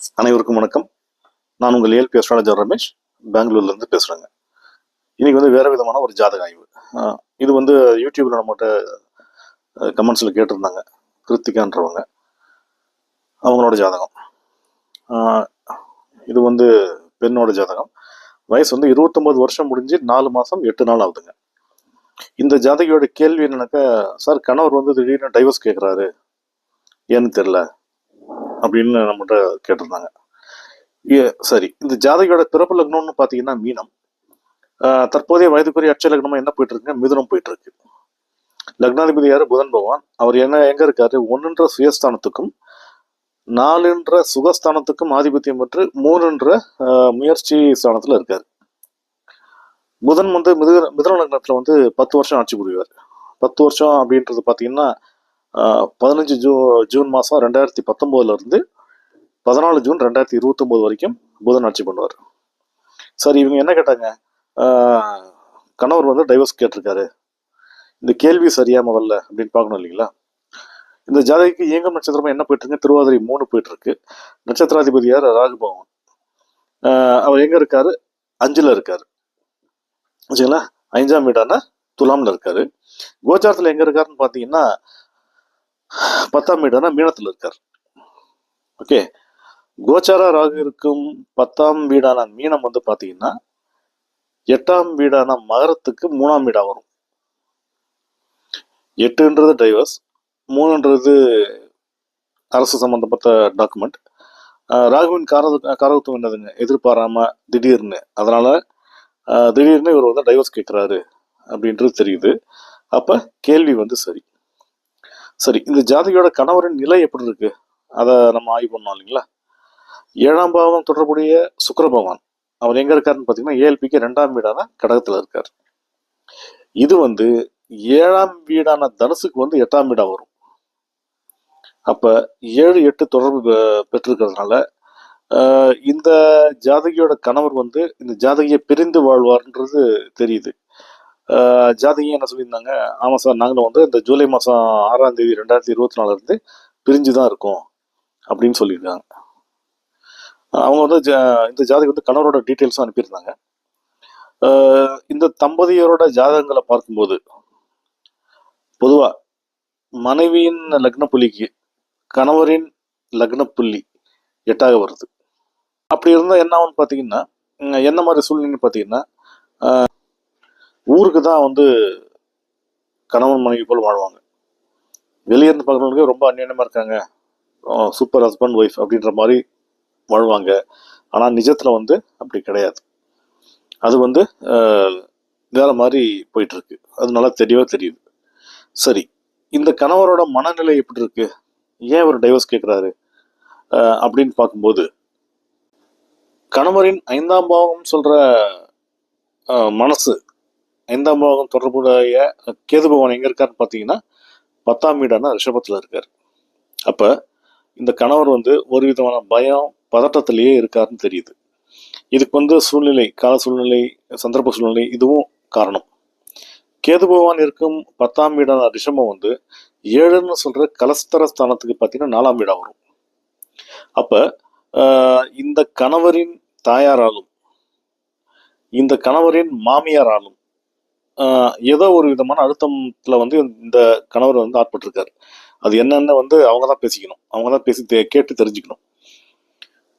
அனைவருக்கும் வணக்கம். நான் உங்கள் ஏல்பி அஸ்ட்ராலஜர் ரமேஷ். பெங்களூர்லேருந்து பேசுகிறேங்க இன்றைக்கி வந்து வேறு விதமான ஒரு ஜாதக ஆய்வு. இது வந்து யூடியூப்பில் நம்மகிட்ட கமெண்ட்ஸில் கேட்டிருந்தாங்க. கிருத்திகான்றவங்க. அவங்களோட ஜாதகம். இது வந்து பெண்ணோட ஜாதகம். வயசு வந்து 29 வருஷம் முடிஞ்சு நாலு மாதம் எட்டு நாள் ஆகுதுங்க. இந்த ஜாதகியோட கேள்வி என்னன்னாக்கா சார் கணவர் வந்து திடீர்னு டைவர்ஸ் கேட்குறாரு ஏன்னு தெரில அப்படின்னு நம்மகிட்ட கேட்டிருந்தாங்க. ஏ- சரி. இந்த ஜாதகியோட பிறப்பு லக்னம்னு பார்த்தீங்கன்னா மீனம். ஆஹ் தற்போதைய வயதுக்குரிய அட்ச லக்னமாக என்ன போயிட்டு இருக்குங்க மிதுனம் போயிட்டு இருக்கு லக்னாதிபதி யாரு? புதன் பகவான். அவர் என்ன எங்க இருக்காரு? ஒன்றுன்ற சுயஸ்தானத்துக்கும் நாலுன்ற சுகஸ்தானத்துக்கும் ஆதிபத்தியம் பெற்று மூணுன்ற ஆஹ், முயற்சி ஸ்தானத்துல இருக்காரு. புதன் வந்து மிதுன மிதுன லக்னத்தில் வந்து பத்து வருஷம் ஆட்சி புரிவார். பத்து வருஷம் அப்படின்றது பார்த்தீங்கன்னா பதினஞ்சு ஜூ ஜூன் மாதம் ரெண்டாயிரத்தி பத்தொம்போதுல இருந்து பதினாலு ஜூன் ரெண்டாயிரத்தி இருபத்தொம்போது வரைக்கும் புதன் ஆட்சி பண்ணுவார். சார் இவங்க என்ன கேட்டாங்க? ஆஹ், கணவர் வந்து டைவர்ஸ் கேட்டிருக்காரு. இந்த கேள்வி சரியாமல் வரல அப்படின்னு பார்க்கணும் இல்லைங்களா? இந்த ஜாதகிக்கு இயங்கும் நட்சத்திரமா என்ன போயிட்டு இருக்கு? திருவாதிரை மூணு போயிட்டு இருக்கு. நட்சத்திராதிபதியார் ராகு ராகுபவன் ஆஹ், அவர் எங்க இருக்காரு? அஞ்சுல இருக்காரு. வச்சுங்களா ஐந்தாம் வீடான துலாம்ல இருக்காரு. கோச்சாரத்துல எங்க இருக்காருன்னு பாத்தீங்கன்னா பத்தாம் வீடான மீனத்தில் இருக்கார். ஓகே கோச்சார ராகு இருக்கும் பத்தாம் வீடான மீனம் வந்து பார்த்தீங்கன்னா எட்டாம் வீடான மகரத்துக்கு மூணாம் வீடாக வரும். எட்டுன்றது டைவர்ஸ் மூணுன்றது அரசு சம்மந்தப்பட்ட டாக்குமெண்ட் ராகுவின் கார காரகத்துவம் என்னதுங்க? எதிர்பாராம திடீர்னு. அதனால திடீர்னு இவர் வந்து டைவர்ஸ் கேட்குறாரு அப்படின்றது தெரியுது. அப்போ கேள்வி வந்து சரி. சரி இந்த ஜாதகியோட கணவரின் நிலை எப்படி இருக்கு? அதை நம்ம ஆய்வு பண்ணோம் இல்லைங்களா? ஏழாம் பாவம் தொடர்புடைய சுக்கிர பகவான். அவர் எங்க இருக்காருன்னு பார்த்தீங்கன்னா ஏஎல்பிக்கு ரெண்டாம் வீடான கடகத்தில் இருக்கார். இது வந்து ஏழாம் வீடான தனுசுக்கு வந்து எட்டாம் வீடா வரும். அப்ப ஏழு எட்டு தொடர்பு பெ- பெற்றிருக்கிறதுனால இந்த ஜாதகியோட கணவர் வந்து இந்த ஜாதகியை பிரிந்து வாழ்வார்ன்றது தெரியுது. ஜாதகம் என்ன சொல்லியிருந்தாங்க? ஆமாம் சார் நாங்களும் வந்து இந்த ஜூலை மாதம் ஆறாம் தேதி ரெண்டாயிரத்தி இருபத்தி நாலுலேருந்து பிரிஞ்சு தான் இருக்கோம் அப்படின்னு சொல்லியிருக்காங்க. அவங்க வந்து ஜா- இந்த ஜாதகம் வந்து கணவரோட டீட்டெயில்ஸும் அனுப்பியிருந்தாங்க. இந்த தம்பதியரோட ஜாதகங்களை பார்க்கும்போது பொதுவாக மனைவியின் லக்ன புள்ளிக்கு கணவரின் லக்ன புள்ளி எட்டாக வருது. அப்படி இருந்தால் என்ன ஆகும்னு பார்த்தீங்கன்னா என்ன மாதிரி சூழ்நிலைன்னு பார்த்தீங்கன்னா ஊருக்கு தான் வந்து கணவன் மனைவி போல் வாழ்வாங்க. வெளியே இருந்து பார்க்குறவங்களுக்கு ரொம்ப அந்நியமாக இருக்காங்க. சூப்பர் ஹஸ்பண்ட் ஒய்ஃப் அப்படின்ற மாதிரி வாழ்வாங்க. ஆனால் நிஜத்தில் வந்து அப்படி கிடையாது. அது வந்து வேற மாதிரி போயிட்டுருக்கு. அது நல்லா தெரியவே தெரியுது. சரி இந்த கணவரோட மனநிலை எப்படி இருக்கு? ஏன் அவர் டைவர்ஸ் கேட்குறாரு அப்படின்னு பார்க்கும்போது கணவரின் ஐந்தாம் பாவம் சொல்கிற மனசு ஐந்தாம் பாவம் தொடர்புடைய கேது பகவான் எங்கே இருக்காருன்னு பார்த்தீங்கன்னா பத்தாம் வீடான ரிஷபத்தில் இருக்கார். அப்போ இந்த கணவர் வந்து ஒரு விதமான பயம் பதட்டத்திலேயே இருக்காருன்னு தெரியுது. இதுக்கு வந்து சூழ்நிலை கால சூழ்நிலை சந்தர்ப்ப சூழ்நிலை இதுவும் காரணம். கேது பகவான் இருக்கும் பத்தாம் வீடான ரிஷபம் வந்து ஏழுன்னு சொல்கிற கலஸ்தர ஸ்தானத்துக்கு பார்த்தீங்கன்னா நாலாம் வீடாக வரும். அப்போ இந்த கணவரின் தாயாராலும் இந்த கணவரின் மாமியாராலும் ஏதோ ஒரு விதமான அழுத்தத்துல வந்து இந்த கணவர் வந்து ஆட்பட்டிருக்காரு. அது என்னென்ன வந்து அவங்க தான் பேசிக்கணும். அவங்க தான் பேசி தே- கேட்டு தெரிஞ்சுக்கணும்.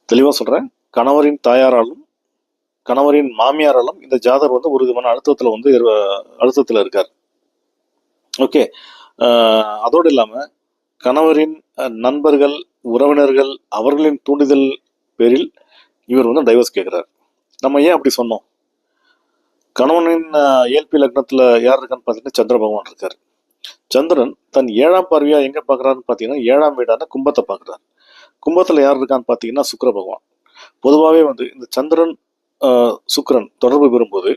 தெளிவாக சொல்கிறேன் கணவரின் தாயாராலும் கணவரின் மாமியாராலும் இந்த ஜாதர் வந்து ஒரு விதமான அழுத்தத்தில் வந்து இரு- இருக்கார். ஓகே. அதோடு இல்லாமல் கணவரின் நண்பர்கள் உறவினர்கள் அவர்களின் தூண்டுதல் பேரில் இவர் வந்து டைவர்ஸ் கேட்குறார் நம்ம ஏன் அப்படி சொன்னோம்? கணவனின் ஏல்பி லக்னத்தில் யார் இருக்கான்னு பார்த்தீங்கன்னா சந்திர பகவான் இருக்கார். சந்திரன் தன் ஏழாம் பார்வையாக எங்கே பார்க்குறான்னு பார்த்தீங்கன்னா ஏழாம் வீடான கும்பத்தை பார்க்கறாரு கும்பத்தில் யார் இருக்கான்னு பார்த்தீங்கன்னா சுக்கர பகவான். பொதுவாகவே வந்து இந்த சந்திரன் சுக்கரன் தொடர்பு பெறும்போது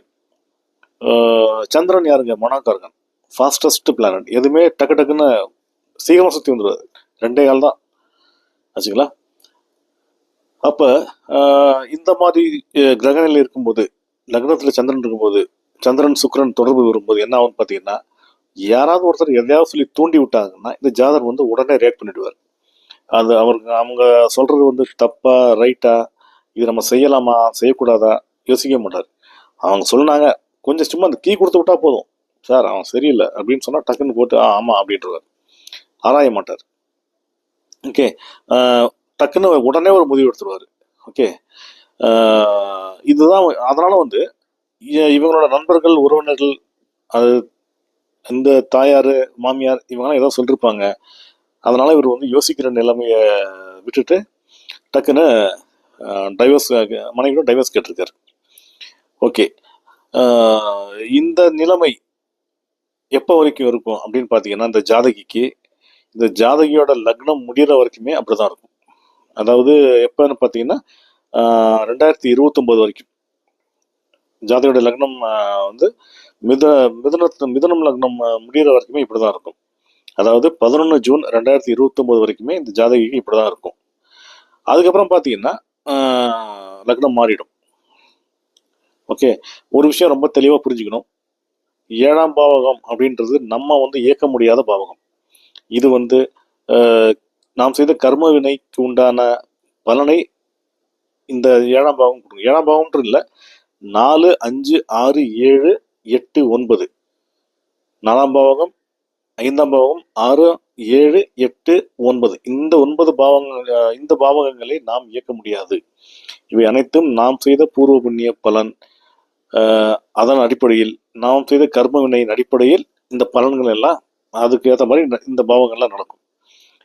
சந்திரன் யாருங்க? மொனாக்காரகன். ஃபாஸ்டஸ்ட் பிளானட் எதுவுமே டக்கு டக்குன்னு சீக்கிரமாக சுற்றி வந்துடுவார் ரெண்டே கால் தான். ஆச்சுங்களா? அப்போ இந்த மாதிரி கிரகநிலை இருக்கும்போது லக்னத்தில் சந்திரன் இருக்கும்போது சந்திரன் சுக்கரன் தொடர்பு வரும்போது என்ன ஆகும்னு பார்த்தீங்கன்னா யாராவது ஒருத்தர் எதையாவது சொல்லி தூண்டி விட்டாங்கன்னா இந்த ஜாதர் வந்து உடனே ரியாக்ட் பண்ணிடுவார். அது அவருக்கு அவங்க சொல்கிறது வந்து தப்பா ரைட்டா இது நம்ம செய்யலாமா செய்யக்கூடாதா யோசிக்க மாட்டார். அவங்க சொன்னாங்க கொஞ்சம் சும்மா அந்த கீ கொடுத்து விட்டா போதும். சார் அவன் சரியில்லை அப்படின்னு சொன்னால் டக்குன்னு போட்டு ஆ ஆமா அப்படின்றவர். ஆராய மாட்டார். ஓகே டக்குன்னு உடனே ஒரு முடிவு எடுத்துருவார். ஓகே இதுதான் அதனால் வந்து இ- இவங்களோட நண்பர்கள் உறவினர்கள் அது இந்த தாயார் மாமியார் இவங்கெல்லாம் ஏதோ சொல்லியிருப்பாங்க அதனால் இவர் வந்து யோசிக்கிற நிலைமையை விட்டுட்டு டக்குன்னு டைவர்ஸ் மனைவியோட டைவர்ஸ் கேட்டிருக்காரு. ஓகே. இந்த நிலைமை எப்போ வரைக்கும் இருக்கும் அப்படின்னு பார்த்தீங்கன்னா இந்த ஜாதகிக்கு இந்த ஜாதகியோட லக்னம் முடிகிற வரைக்குமே அப்படிதான் இருக்கும். அதாவது எப்போன்னு பார்த்தீங்கன்னா ரெண்டாயிரத்தி இருபத்தொம்போது வரைக்கும். ஜாதகியோட லக்னம் வந்து மித மிதனத்து மிதனம் லக்னம் முடிகிற வரைக்குமே இப்படி தான் இருக்கும். அதாவது பதினொன்று ஜூன் ரெண்டாயிரத்தி இருபத்தொம்போது வரைக்குமே இந்த ஜாதகிக்கு இப்படி தான் இருக்கும். அதுக்கப்புறம் பார்த்தீங்கன்னா லக்னம் மாறிடும். ஓகே ஒரு விஷயம் ரொம்ப தெளிவாக புரிஞ்சுக்கணும். ஏழாம் பாவகம் அப்படின்றது நம்ம வந்து இயக்க முடியாத பாவகம். இது வந்து நாம் செய்த கர்ம வினைக்கு உண்டான பலனை இந்த ஏழாம் பாவம் கொடுங்க. ஏழாம் பாவம்ன்றது இல்லை. நாலு அஞ்சு ஆறு ஏழு எட்டு ஒன்பது. நாலாம் பாவகம் ஐந்தாம் பாவகம் ஆறு ஏழு எட்டு ஒன்பது. இந்த ஒன்பது பாவங்கள் இந்த பாவகங்களை நாம் இயக்க முடியாது. இவை அனைத்தும் நாம் செய்த பூர்வ புண்ணிய பலன் அதன் அடிப்படையில் நாம் செய்த கர்ம வினையின் அடிப்படையில் இந்த பலன்கள் எல்லாம் அதுக்கு ஏற்ற மாதிரி இந்த- இந்த பாவங்கள்லாம் நடக்கும்.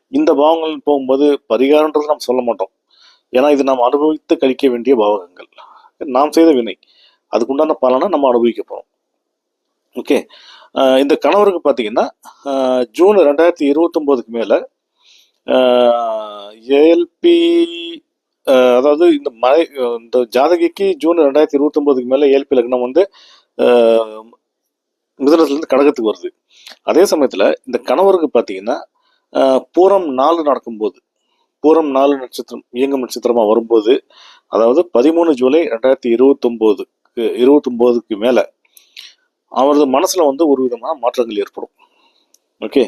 இந்த பாவங்கள் போகும்போது பரிகாரன்றது நாம் சொல்ல மாட்டோம். ஏன்னா இது நாம் அனுபவித்து கழிக்க வேண்டிய பாவகங்கள். நாம் செய்த வினை. அதுக்குண்டான பலனை நம்ம அனுபவிக்க போகிறோம் ஓகே? இந்த கணவருக்கு பார்த்தீங்கன்னா ஜூன் ரெண்டாயிரத்தி இருபத்தொம்போதுக்கு மேலே ஏஎல்பி அதாவது இந்த மழை இந்த ஜாதகிக்கு ஜூன் ரெண்டாயிரத்தி இருபத்தொம்போதுக்கு மேலே ஏஎல்பி லக்னம் வந்து மிதனத்துலேருந்து கடகத்துக்கு வருது. அதே சமயத்தில் இந்த கணவருக்கு பார்த்தீங்கன்னா பூரம் நாலு நடக்கும்போது பூரம் நாலு நட்சத்திரம் இயங்கும் நட்சத்திரமா வரும்போது அதாவது பதிமூணு ஜூலை ரெண்டாயிரத்தி இருபத்தொம்போதுக்கு இருபத்தொம்போதுக்கு மேலே அவரது மனசுல வந்து ஒரு விதமான மாற்றங்கள் ஏற்படும். ஓகே?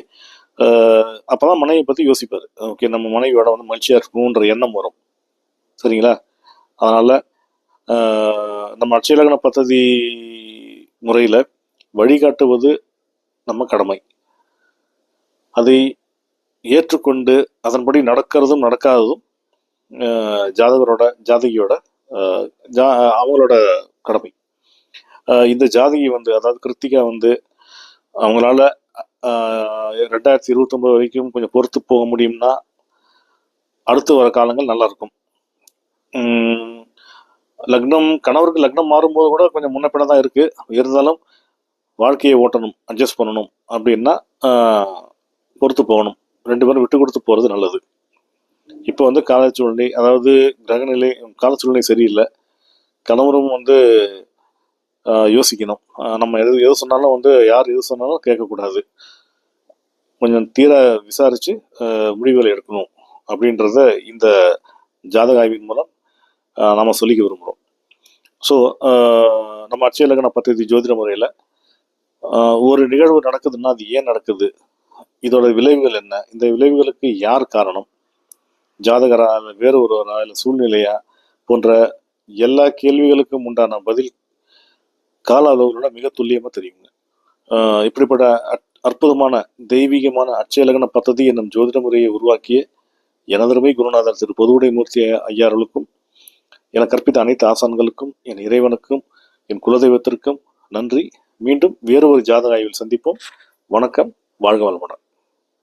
அப்பதான் மனைவியை பத்தி யோசிப்பாரு. ஓகே நம்ம மனைவியோட வந்து மகிழ்ச்சியா இருக்கணுன்ற எண்ணம் வரும். சரிங்களா? அதனால நம்ம அட்சயலக்ன பத்ததி முறையில வழிகாட்டுவது நம்ம கடமை. அதை ஏற்றுக்கொண்டு அதன்படி நடக்கிறதும் நடக்காததும் ஜாதகரோட ஜாதகியோட ஜா- அவங்களோட கடமை. இந்த ஜாதகி வந்து அதாவது கிருத்திகா வந்து அவங்களால ரெண்டாயிரத்தி இருபத்தொம்பது வரைக்கும் கொஞ்சம் பொறுத்து போக முடியும்னா அடுத்து வர காலங்கள் நல்லா இருக்கும். லக்னம் கணவருக்கு லக்னம் மாறும்போது கூட கொஞ்சம் முன்ன பின்ன தான் இருக்கு. இருந்தாலும் வாழ்க்கையை ஓட்டணும் அட்ஜஸ்ட் பண்ணணும் அப்படின்னா பொறுத்து போகணும். ரெண்டு பேரும் விட்டு கொடுத்து போகிறது நல்லது. இப்போ வந்து கால சூழ்நிலை அதாவது கிரகநிலை கால சூழ்நிலை சரியில்லை. கணவரும் வந்து யோசிக்கணும். நம்ம எது எது சொன்னாலும் வந்து யார் எது சொன்னாலும் கேட்கக்கூடாது. கொஞ்சம் தீர விசாரித்து முடிவுகளை எடுக்கணும் அப்படின்றத இந்த ஜாதக ஆய்வின் மூலம் நம்ம சொல்லிக்க விரும்புகிறோம் ஸோ நம்ம அட்சய லக்ன பദ്ധதி ஜோதிட முறையில் ஒரு நிகழ்வு நடக்குதுன்னா அது ஏன் நடக்குது? இதோட விளைவுகள் என்ன? இந்த விளைவுகளுக்கு யார் காரணம்? ஜாதகரா இல்லை வேறு ஒருவரா இல்லை சூழ்நிலையா போன்ற எல்லா கேள்விகளுக்கும் உண்டான பதில் கால அளவுகளோட மிக துல்லியமாக தெரியுங்க. இப்படிப்பட்ட அற்புதமான தெய்வீகமான அச்சயலகன பத்ததி என்னும் ஜோதிட முறையை உருவாக்கிய எனதருமை குருநாதர் திரு பொதுவுடை மூர்த்தி ஐயார்களுக்கும் என கற்பித்த அனைத்து ஆசான்களுக்கும் என் இறைவனுக்கும் என் குலதெய்வத்திற்கும் நன்றி. மீண்டும் வேறு ஒரு ஜாதக ஆய்வில் சந்திப்போம். வணக்கம். வாழ்க வளமுடன்.